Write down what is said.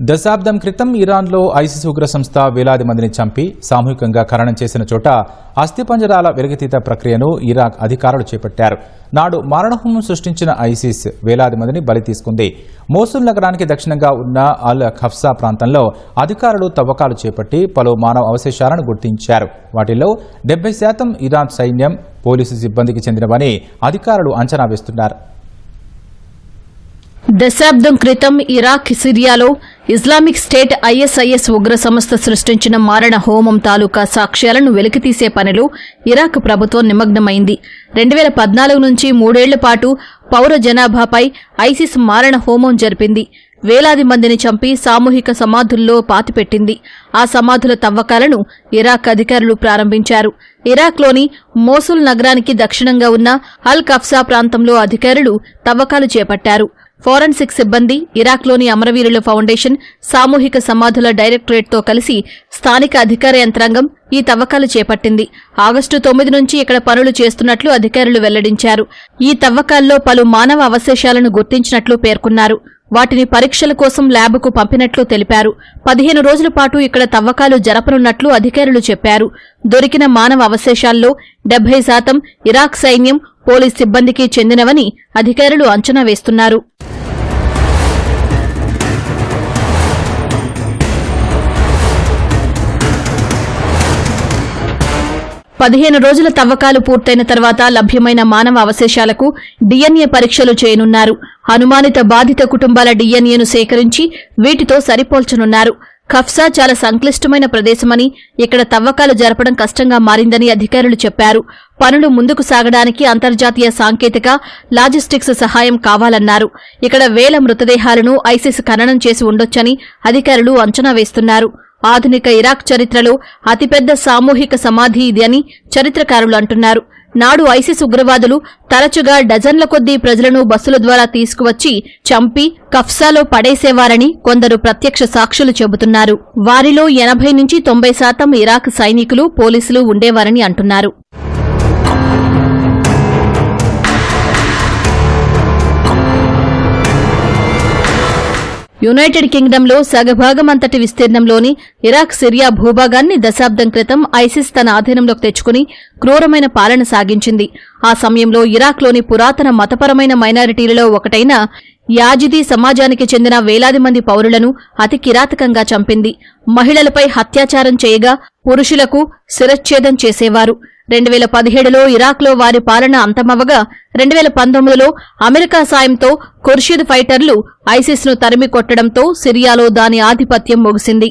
దశాబ్దం క్రితం ఇరాన్లో ఐసిస్ ఉగ్ర సంస్థ వేలాది మందిని చంపి సామూహికంగా ఖననం చేసిన చోట అస్థిపంజరాల వెలుగుతీత ప్రక్రియను ఇరాక్ అధికారులు చేపట్టారు. నాడు మారణహోమం సృష్టించిన ఐసిస్ వేలాది మందిని బలి తీసుకుంది. మోసుల్ నగరానికి దక్షిణంగా ఉన్న అల్ ఖఫ్సా ప్రాంతంలో అధికారులు తవ్వకాలు చేపట్టి పలు మానవ అవశేషాలను గుర్తించారు. వాటిల్లో డెబ్బై శాతం ఇరాన్ సైన్యం పోలీసు సిబ్బందికి చెందినవని అధికారులు అంచనా వేస్తున్నారు. దశాబ్దం క్రితం ఇరాక్ సిరియాలో ఇస్లామిక్ స్టేట్ ఐఎస్ఐఎస్ ఉగ్ర సంస్థ సృష్టించిన మారణ హోమం తాలూకా సాక్ష్యాలను వెలికితీసే పనిలో ఇరాక్ ప్రభుత్వం నిమగ్నమైంది. రెండు వేల పద్నాలుగు నుంచి మూడేళ్ళ పాటు పౌర జనాభాపై ఐసిస్ మారణ హోమం జరిపింది. వేలాది మందిని చంపి సామూహిక సమాధుల్లో పాతిపెట్టింది. ఆ సమాధుల తవ్వకాలను ఇరాక్ అధికారులు ప్రారంభించారు. ఇరాక్లోని మోసుల్ నగరానికి దక్షిణంగా ఉన్న అల్ కఫ్సా ప్రాంతంలో అధికారులు తవ్వకాలు చేపట్టారు. ఫోరెన్సిక్ సిబ్బంది ఇరాక్లోని అమరవీరుల ఫౌండేషన్ సామూహిక సమాధుల డైరెక్టరేట్తో కలిసి స్థానిక అధికార యంత్రాంగం ఈ తవ్వకాలు చేపట్టింది. ఆగస్టు తొమ్మిది నుంచి ఇక్కడ పనులు చేస్తున్నట్లు అధికారులు వెల్లడించారు. ఈ తవ్వకాల్లో పలు మానవ అవశేషాలను గుర్తించినట్లు పేర్కొన్నారు. వాటిని పరీక్షల కోసం ల్యాబ్కు పంపినట్లు తెలిపారు. పదిహేను రోజుల పాటు ఇక్కడ తవ్వకాలు జరపనున్నట్లు అధికారులు చెప్పారు. దొరికిన మానవ అవశేషాల్లో డెబ్బై శాతం ఇరాక్ సైన్యం పోలీస్ సిబ్బందికి చెందినవని అధికారులు అంచనా వేస్తున్నారు. పదిహేను రోజుల తవ్వకాలు పూర్తయిన తర్వాత లభ్యమైన మానవ అవశేషాలకు డిఎన్ఏ పరీక్షలు చేయనున్నారు. అనుమానిత బాధిత కుటుంబాల డిఎన్ఏను సేకరించి వీటితో సరిపోల్చనున్నారు. ఖఫ్సా చాలా సంక్లిష్టమైన ప్రదేశమని ఇక్కడ తవ్వకాలు జరపడం కష్టంగా మారిందని అధికారులు చెప్పారు. పనులు ముందుకు సాగడానికి అంతర్జాతీయ సాంకేతిక లాజిస్టిక్స్ సహాయం కావాలన్నారు. ఇక్కడ వేల మృతదేహాలను ఐసిస్ ఖననం చేసి ఉండొచ్చని అధికారులు అంచనా వేస్తున్నారు. ఆధునిక ఇరాక్ చరిత్రలో అతిపెద్ద సామూహిక సమాధి ఇది అని చరిత్రకారులు అంటున్నారు. నాడు ఐసిస్ ఉగ్రవాదులు తరచుగా డజన్ల కొద్దీ ప్రజలను బస్సుల ద్వారా తీసుకువచ్చి చంపి కఫ్సాలో పడేసేవారని కొందరు ప్రత్యక్ష సాక్షులు చెబుతున్నారు. వారిలో ఎనభై నుంచి తొంభై శాతం ఇరాక్ సైనికులు పోలీసులు ఉండేవారని అంటున్నారు. యునైటెడ్ కింగ్డంలో సగభాగమంతటి విస్తీర్ణంలోని ఇరాక్ సిరియా భూభాగాన్ని దశాబ్దం క్రితం ఐసిస్ తన ఆధీనంలోకి తెచ్చుకుని క్రూరమైన పాలన సాగించింది. ఆ సమయంలో ఇరాక్లోని పురాతన మతపరమైన మైనారిటీలలో ఒకటైన యాజిదీ సమాజానికి చెందిన వేలాది మంది పౌరులను అతి కిరాతకంగా చంపింది. మహిళలపై అత్యాచారం చేయగా పురుషులకు శిరచ్ఛేదం చేసేవారు. రెండు వేల పదిహేడులో ఇరాక్లో వారి పాలన అంతమవగా రెండు వేల పంతొమ్మిదిలో అమెరికా సాయంతో ఖుర్షీద్ ఫైటర్లు ఐసిస్ను తరిమి కొట్టడంతో సిరియాలో దాని ఆధిపత్యం ముగిసింది.